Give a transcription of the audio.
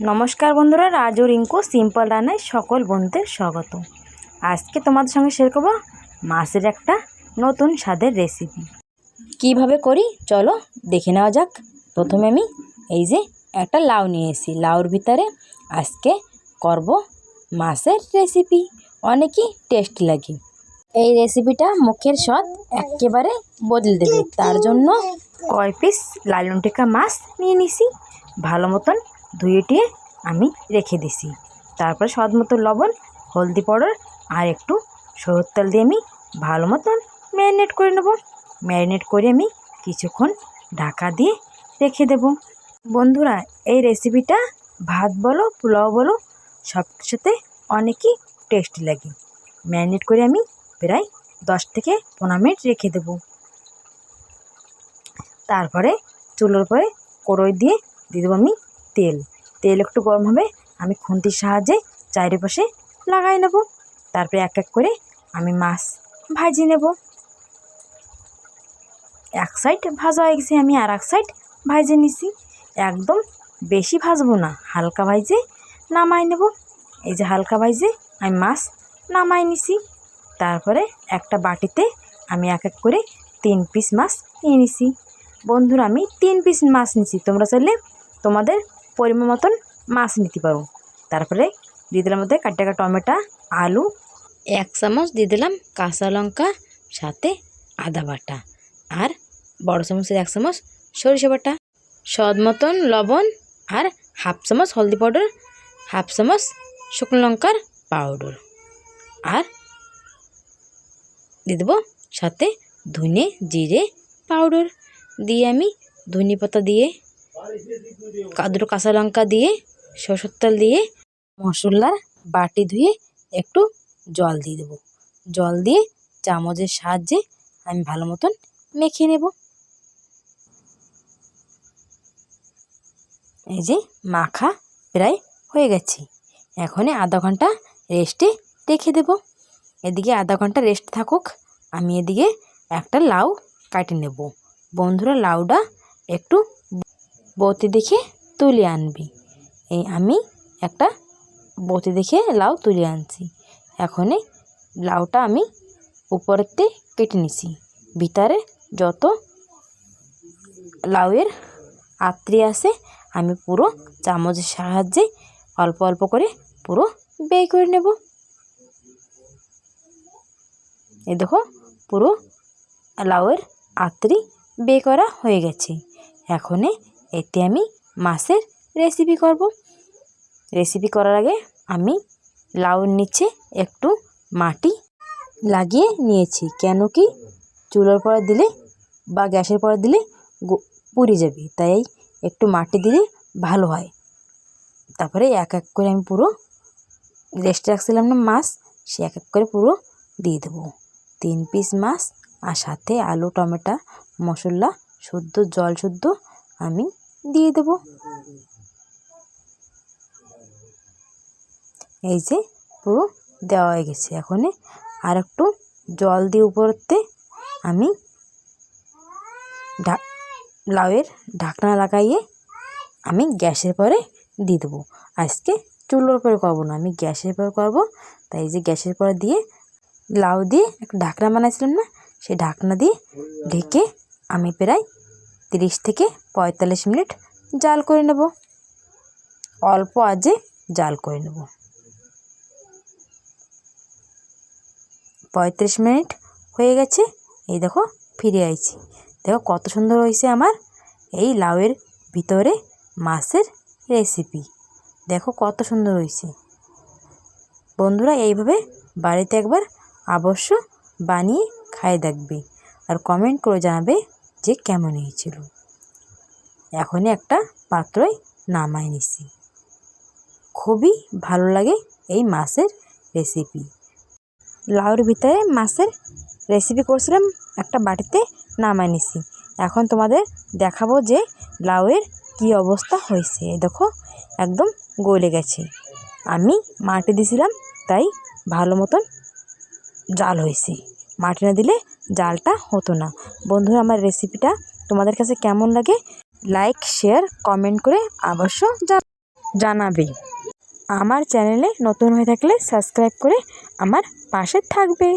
নমস্কার বন্ধুরা, রাজু, রিঙ্কু, সিম্পল রান্নায় সকল বন্ধুদের স্বাগত। আজকে তোমাদের সঙ্গে শেয়ার করব মাছের একটা নতুন স্বাদের রেসিপি কীভাবে করি? চলো দেখে নেওয়া যাক। প্রথমে আমি এই যে একটা লাউ নিয়ে এসেছি লাউর ভিতরে আজকে করব মাছের রেসিপি অনেকই টেস্ট লাগে। এই রেসিপিটা মুখের স্বাদ একেবারে বদলে দেবে। তার জন্য কয় পিস লালন টিকা মাছ নিয়ে নিছি। ভালো মতন ধুয়ে টিয়ে আমি রেখে দিছি। তারপরে স্বাদ মতো লবণ, হলদি পাউডার আর একটু সরুর তেল দিয়ে আমি ভালো মতন ম্যারিনেট করে নেব। ম্যারিনেট করে আমি কিছুক্ষণ ঢাকা দিয়ে রেখে দেব। বন্ধুরা, এই রেসিপিটা ভাত বলো, পোলাও বলো সব কিছুতে অনেকই টেস্টি লাগে। ম্যারিনেট করে আমি প্রায় দশ থেকে পনেরো মিনিট রেখে দেব। তারপরে চুলোর পরে কড়ই দিয়ে দিয়ে দেবো আমি তেল। তেল একটু গরম হবে, আমি খুন্তির সাহায্যে চারিপাশে লাগাই নেব। তারপরে এক এক করে আমি মাছ ভাজি নেব। এক সাইড ভাজা হয়ে গেছে, আমি আর এক সাইড ভাজে নিছি। একদম বেশি ভাজবো না, হালকা ভাজে নামাই নেব। এই যে হালকা ভাজে আমি মাছ নামাই নিছি। তারপরে একটা বাটিতে আমি এক এক করে তিন পিস মাছ নিয়ে নিছি। বন্ধুরা, আমি তিন পিস মাছ নিছি, তোমরা চাইলে তোমাদের পরিমাণ মতন মাছ নিতে পারো তারপরে দিয়ে দিলাম মধ্যে কাটা কাটা টমেটো, আলু, এক চামচ দিয়ে দিলাম কাঁচা লঙ্কা, সাথে আদা বাটা আর বড় চামচের এক চামচ সরিষা বাটা। স্বাদ মতন লবণ আর হাফ চামচ হলদি পাউডার, হাফ চামচ শুকনো লঙ্কার পাউডার আর দিয়ে দেবো সাথে ধনে জিরে পাউডার। দিয়ে আমি ধনে পাতা দিয়ে দুটো কাঁচা লঙ্কা দিয়ে, সরষের তেল দিয়ে, মশলার বাটি ধুয়ে একটু জল দিয়ে দেবো। জল দিয়ে চামচের সাহায্যে আমি ভালো মতন মেখে নেব। এই যে মাখা প্রায় হয়ে গেছে। এখনই আধা ঘণ্টা রেস্টে রেখে দেব। এদিকে আধা ঘণ্টা রেস্ট থাকুক, আমি এদিকে একটা লাউ কাটে নেব। বন্ধুরা, লাউটা একটু বতি দেখে তুলে আনবি। এই আমি একটা বতি দেখে লাউ তুলে আনছি। এখনই লাউটা আমি উপরেতে কেটে নিছি। ভিতরে যত লাউয়ের আত্রি আছে, আমি পুরো চামচের সাহায্যে অল্প অল্প করে পুরো বের করে নেব। এ দেখো, পুরো লাউয়ের আত্রি বে করা হয়ে গেছে। এখনে এতে আমি মাছের রেসিপি করব। রেসিপি করার আগে আমি লাউর নিচে একটু মাটি লাগিয়ে নিয়েছি, কেন কি চুলোর পরে দিলে বা গ্যাসের পরে দিলে পুড়ে যাবে, তাই একটু মাটি দিলে ভালো হয়। তারপরে এক এক করে আমি পুরো রেস্টে রাখছিলাম না মাছ, সে এক এক করে পুরো দিয়ে দেবো। তিন পিস মাছ আর সাথে আলু, টমেটো, মশলা, শুদ্ধ, জল শুদ্ধ আমি দিয়ে দেব। এই যে পুরো দেওয়া হয়ে গেছে। এখন আর একটু জল দিয়ে উপরতে আমি লাউয়ের ঢাকনা লাগাইয়ে আমি গ্যাসের পরে দিয়ে দেবো। আজকে চুলোর পরে করব না, আমি গ্যাসের পরে করব। তাই যে গ্যাসের পরে দিয়ে লাউ দিয়ে একটা ঢাকনা বানাইছিলাম না, সেই ঢাকনা দিয়ে ঢেকে আমি প্রায় তিরিশ থেকে পঁয়তাল্লিশ মিনিট জাল করে নেব। অল্প আজে জাল করে নেব। পঁয়ত্রিশ মিনিট হয়ে গেছে, এই দেখো ফিরে আইছি। দেখো কত সুন্দর হয়েছে আমার এই লাউয়ের ভিতরে মাছের রেসিপি। দেখো কত সুন্দর হয়েছে। বন্ধুরা, এইভাবে বাড়িতে একবার অবশ্য বানিয়ে খায় দেখবে আর কমেন্ট করে জানাবে যে কেমন হয়েছিল এখনই একটা পাত্রয় নামাই নিছি। খুবই ভালো লাগে এই মাছের রেসিপি লাউর ভিতরে মাছের রেসিপি করছিলাম, একটা বাটিতে নামাই নিছি। এখন তোমাদের দেখাবো যে লাউয়ের কি অবস্থা হয়েছে। দেখো, একদম গলে গেছে। আমি মাটি দিছিলাম, তাই ভালো মতন জাল হয়েছে। মাটি না দিলে জালটা হতো না। বন্ধুরা, আমার রেসিপিটা তোমাদের কাছে কেমন লাগে? লাইক শেয়ার কমেন্ট করে অবশ্য জান জানাবে। আমার চ্যানেলে নতুন হয়ে থাকলে সাবস্ক্রাইব করে আমার পাশে থাকবে।